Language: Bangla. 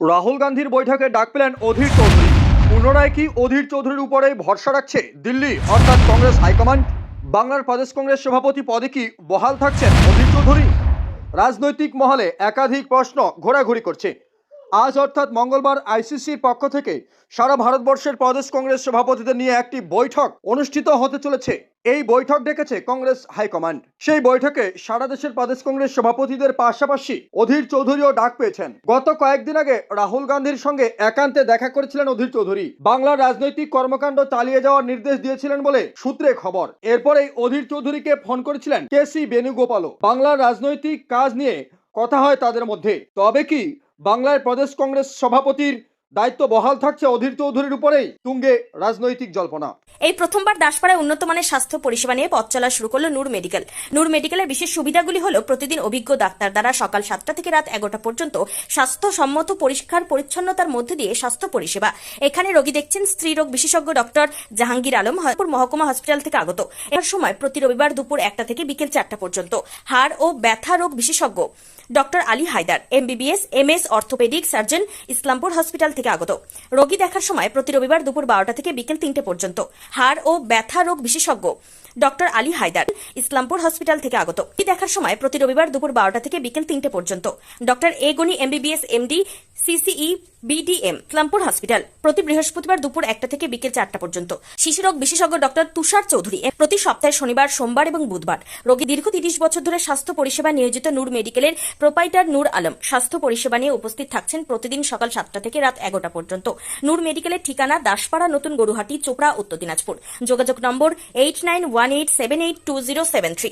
রাহুল গান্ধীর বৈঠকে ডাক পেলেন অধীর চৌধুরী। পুনরায় কি অধীর চৌধুরীর উপরে ভরসা রাখছে দিল্লি অর্থাৎ কংগ্রেস হাইকমান্ড? বাংলার প্রদেশ কংগ্রেস সভাপতি পদে কি বহাল থাকছেন অধীর চৌধুরী? রাজনৈতিক মহলে একাধিক প্রশ্ন ঘোরাঘুরি করছে। আজ অর্থাৎ মঙ্গলবার আইসিসির পক্ষ থেকে সারা ভারতবর্ষের প্রদেশ কংগ্রেস সভাপতিদের নিয়ে একটি বৈঠক অনুষ্ঠিত হতে চলেছে। এই বৈঠক ডেকেছে কংগ্রেস হাইকমান্ড। সেই বৈঠকে সারা দেশের প্রদেশ কংগ্রেস সভাপতিদের পাশাপাশি অধীর চৌধুরীও ডাক পেয়েছেন। গত কয়েকদিন আগে রাহুল গান্ধীর সঙ্গে একান্তে দেখা করেছিলেন অধীর চৌধুরী। বাংলার রাজনৈতিক কর্মকাণ্ড চালিয়ে যাওয়ার নির্দেশ দিয়েছিলেন বলে সূত্রে খবর। এরপরেই অধীর চৌধুরীকে ফোন করেছিলেন কে সি বেণুগোপালও। বাংলার রাজনৈতিক কাজ নিয়ে কথা হয় তাদের মধ্যে। তবে কি বাংলার প্রদেশ কংগ্রেস সভাপতির দায়িত্ব বহাল থাকছে অধীর চৌধুরীর উপরেই? তুঙ্গে রাজনৈতিক জল্পনা। এই প্রথমবার দাসপাড়ায় উন্নত মানের স্বাস্থ্য পরিষেবা নিয়ে পথ চলা শুরু করল নূর মেডিকেল। নূর মেডিকেলের বিশেষ সুবিধাগুলি হলো প্রতিদিন অভিজ্ঞ ডাক্তার দ্বারা সকাল সাতটা থেকে রাত এগারোটা পর্যন্ত স্বাস্থ্যসম্মত পরিষ্কার পরিচ্ছন্নতার মধ্যে দিয়ে স্বাস্থ্য পরিষেবা। এখানে রোগী দেখছেন স্ত্রীরোগ বিশেষজ্ঞ ডক্টর জাহাঙ্গীর আলম হরপুর মহকুমা হসপিটাল থেকে আগত। এর সময় প্রতি রবিবার দুপুর একটা থেকে বিকেল চারটা পর্যন্ত। হাড় ও ব্যথা রোগ বিশেষজ্ঞ doctor Ali Haider, MBBS, MS, orthopedic surgeon, Islampur hospital থেকে আগত। রোগী দেখার সময় প্রতি রবিবার দুপুর বারোটা থেকে বিকেল তিনটে পর্যন্ত। হাড় ও ব্যথা রোগ বিশেষজ্ঞ ডক্টর আলী হায়দার ইসলামপুর হসপিটাল থেকে আগত। এই দেখার সময় প্রতি রবিবার দুপুর বারোটা থেকে বিকেল তিনটে পর্যন্ত। Doctor agony Gani MBBS, MD, CCE BDM Islampur hospital, প্রতি বৃহস্পতিবার দুপুর একটা থেকে বিকেল চারটা পর্যন্ত। শিশুরোগ বিশেষজ্ঞ ডক্টর তুষার চৌধুরী প্রতি সপ্তাহে শনিবার, সোমবার এবং বুধবার। রোগী দীর্ঘ তিরিশ বছর ধরে স্বাস্থ্য পরিষেবা নিয়োজিত নূর মেডিকেলের প্রোপাইটার নূর আলম স্বাস্থ্য পরিষেবা নিয়ে উপস্থিত থাকছেন প্রতিদিন সকাল সাতটা থেকে রাত এগারোটা পর্যন্ত। নূর মেডিকেলের ঠিকানা দাসপাড়া নতুন গরুহাটি, চোপড়া, উত্তর দিনাজপুর। যোগাযোগ number eight nine one eight seven eight two zero seven three